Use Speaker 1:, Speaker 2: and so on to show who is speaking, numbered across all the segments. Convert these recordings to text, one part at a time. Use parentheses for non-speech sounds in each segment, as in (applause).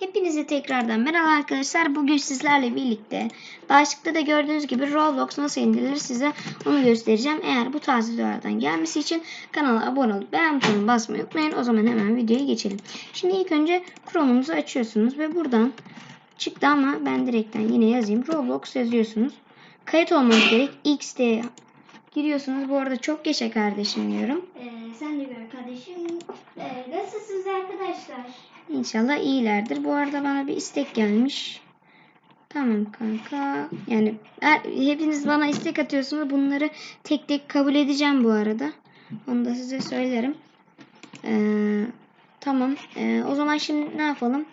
Speaker 1: Hepinize tekrardan merhaba arkadaşlar. Bugün sizlerle birlikte başlıkta da gördüğünüz gibi Roblox nasıl indirilir size onu göstereceğim. Eğer bu tarz videolardan gelmesi için kanala abone olup beğen butonuna basmayı unutmayın. O zaman hemen videoya geçelim. Şimdi ilk önce Chrome'unuzu açıyorsunuz ve buradan çıktı ama ben direkten yine yazayım. Roblox yazıyorsunuz. Kayıt olmanız gerek. X'de giriyorsunuz. Bu arada çok geçe kardeşim diyorum.
Speaker 2: Ee, sen de gör kardeşim. Ee, nasılsınız arkadaşlar?
Speaker 1: İnşallah iyilerdir. Bu arada bana bir istek gelmiş. Tamam kanka. Yani her, hepiniz bana istek atıyorsunuz. Bunları tek tek kabul edeceğim bu arada. Onu da size söylerim. Ee, tamam. Ee, o zaman şimdi ne yapalım?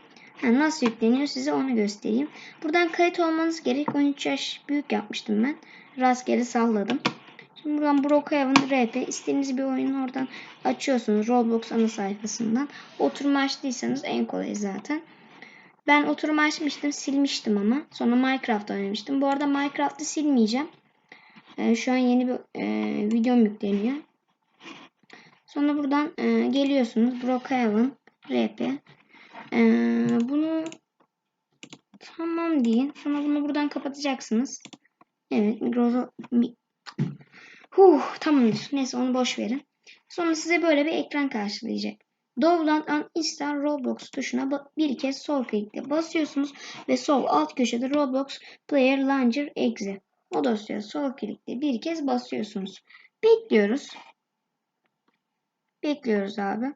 Speaker 1: Ha, nasıl yükleniyor size onu göstereyim. Buradan kayıt olmanız gerek. 13 yaş büyük yapmıştım ben. Rastgele salladım. Şimdi buradan Brookhaven RP istediğiniz bir oyunu oradan açıyorsunuz Roblox ana sayfasından. Oturma açtıysanız en kolay zaten. Ben oturma açmıştım silmiştim ama. Sonra Minecraft oynamıştım. Bu arada Minecraft'ı silmeyeceğim. Ee, şu an yeni bir e, videom yükleniyor. Sonra buradan e, geliyorsunuz Brookhaven RP. E, bunu tamam deyin. Sonra bunu buradan kapatacaksınız. Evet Microsoft mi, Huh, tamamdır. Neyse onu boş verin. Sonra size böyle bir ekran karşılayacak. Download and install Roblox tuşuna bir kez sol klikle basıyorsunuz ve sol alt köşede Roblox Player Launcher Exe. O dosyaya sol klikle bir kez basıyorsunuz. Bekliyoruz. Bekliyoruz abi.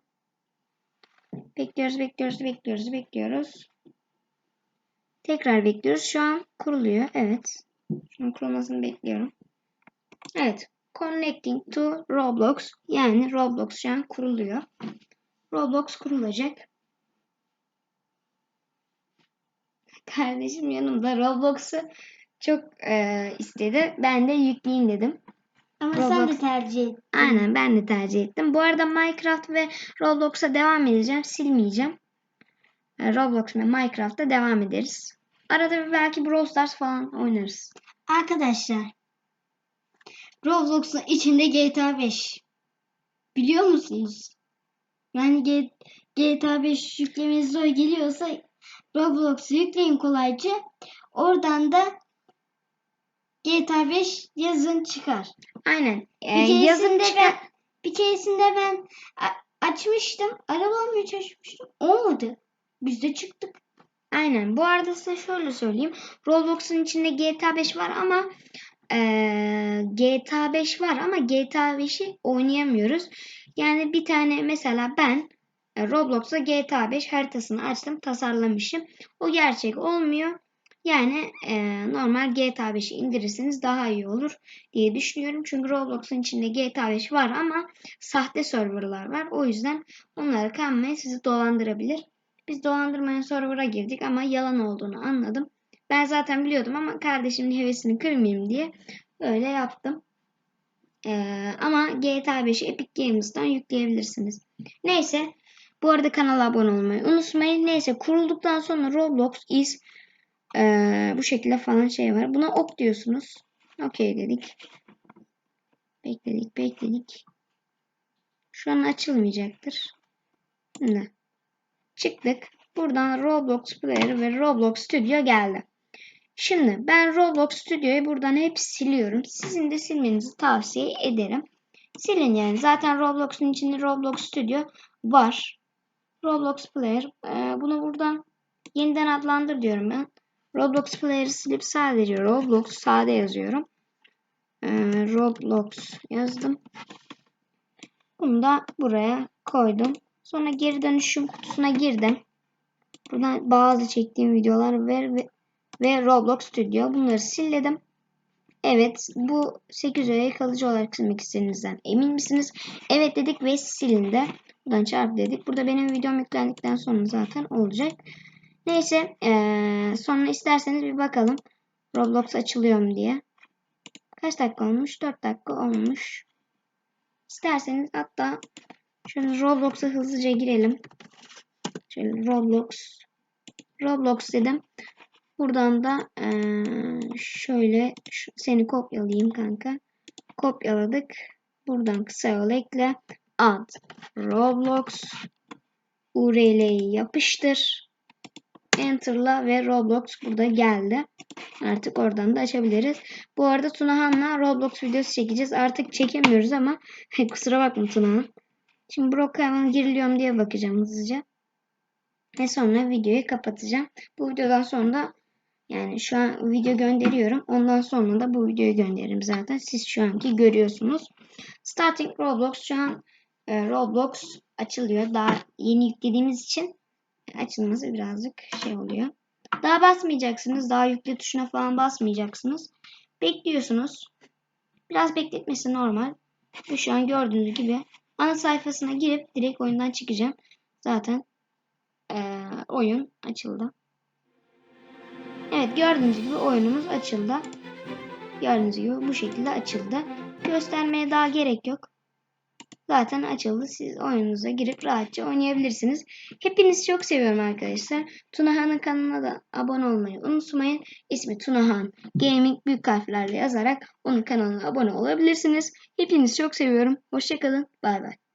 Speaker 1: Bekliyoruz, bekliyoruz, bekliyoruz, bekliyoruz. Tekrar bekliyoruz. Şu an kuruluyor. Evet. Şunun kurulmasını bekliyorum. Evet. Connecting to Roblox. Yani Roblox şu an kuruluyor. Roblox kurulacak. Kardeşim yanımda Roblox'u çok e, istedi. Ben de yükleyeyim dedim.
Speaker 2: Ama sen
Speaker 1: Roblox.
Speaker 2: de tercih et.
Speaker 1: Aynen ben de tercih ettim. Bu arada Minecraft ve Roblox'a devam edeceğim. Silmeyeceğim. E, Roblox ve Minecraft'ta devam ederiz. Arada belki Brawl Stars falan oynarız.
Speaker 2: Arkadaşlar. Roblox'un içinde GTA 5. Biliyor musunuz? Yani GTA 5 yüklemeniz zor geliyorsa Roblox'u yükleyin kolayca. Oradan da GTA 5 yazın çıkar.
Speaker 1: Aynen. E,
Speaker 2: Bir
Speaker 1: yazın
Speaker 2: ben,
Speaker 1: çıkan...
Speaker 2: bir keresinde ben açmıştım. Arabamı hiç açmıştım. Olmadı. Biz de çıktık.
Speaker 1: Aynen. Bu arada size şöyle söyleyeyim. Roblox'un içinde GTA 5 var ama eee, GTA 5 var ama GTA 5'i oynayamıyoruz. Yani bir tane mesela ben e, Roblox'ta GTA 5 haritasını açtım, tasarlamışım. O gerçek olmuyor. Yani e, normal GTA 5'i indirirseniz daha iyi olur diye düşünüyorum. Çünkü Roblox'un içinde GTA 5 var ama sahte serverlar var. O yüzden onlara kanmaya sizi dolandırabilir. Biz dolandırmaya server'a girdik ama yalan olduğunu anladım. Ben zaten biliyordum ama kardeşimin hevesini kırmayayım diye öyle yaptım. Ee, ama GTA 5'i Epic Games'tan yükleyebilirsiniz. Neyse. Bu arada kanala abone olmayı unutmayın. Neyse kurulduktan sonra Roblox is ee, bu şekilde falan şey var. Buna ok diyorsunuz. Okey dedik. Bekledik bekledik. Şu an açılmayacaktır. Şimdi. Çıktık. Buradan Roblox Player ve Roblox Studio geldi. Şimdi ben Roblox Studio'yu buradan hep siliyorum. Sizin de silmenizi tavsiye ederim. Silin yani. Zaten Roblox'un içinde Roblox Studio var. Roblox Player. Ee, bunu buradan yeniden adlandır diyorum ben. Roblox Player'ı silip sadece Roblox sade yazıyorum. Ee, Roblox yazdım. Bunu da buraya koydum. Sonra geri dönüşüm kutusuna girdim. Buradan bazı çektiğim videolar ve, ve, ve Roblox Studio. Bunları silledim. Evet bu 8 öğeye kalıcı olarak silmek istediğinizden emin misiniz? Evet dedik ve silindi. Buradan çarpı dedik. Burada benim videom yüklendikten sonra zaten olacak. Neyse ee, sonra isterseniz bir bakalım. Roblox açılıyor mu diye. Kaç dakika olmuş? 4 dakika olmuş. İsterseniz hatta şöyle Roblox'a hızlıca girelim. Şöyle Roblox. Roblox dedim. Buradan da ee, şöyle seni kopyalayayım kanka. Kopyaladık. Buradan kısa yol ekle. Ad. Roblox. URL'yi yapıştır. Enter'la ve Roblox burada geldi. Artık oradan da açabiliriz. Bu arada Tunahan'la Roblox videosu çekeceğiz. Artık çekemiyoruz ama (laughs) kusura bakma Tunahan. Şimdi Brookhaven'a giriliyorum diye bakacağım hızlıca. Ve sonra videoyu kapatacağım. Bu videodan sonra da yani şu an video gönderiyorum. Ondan sonra da bu videoyu gönderirim zaten. Siz şu anki görüyorsunuz. Starting Roblox şu an e, Roblox açılıyor. Daha yeni yüklediğimiz için açılması birazcık şey oluyor. Daha basmayacaksınız. Daha yükle tuşuna falan basmayacaksınız. Bekliyorsunuz. Biraz bekletmesi normal. Ve şu an gördüğünüz gibi ana sayfasına girip direkt oyundan çıkacağım. Zaten eee, oyun açıldı. Evet gördüğünüz gibi oyunumuz açıldı. Gördüğünüz gibi bu şekilde açıldı. Göstermeye daha gerek yok. Zaten açıldı. Siz oyununuza girip rahatça oynayabilirsiniz. Hepinizi çok seviyorum arkadaşlar. Tunahan'ın kanalına da abone olmayı unutmayın. İsmi Tunahan Gaming büyük harflerle yazarak onun kanalına abone olabilirsiniz. Hepinizi çok seviyorum. Hoşçakalın. Bay bay.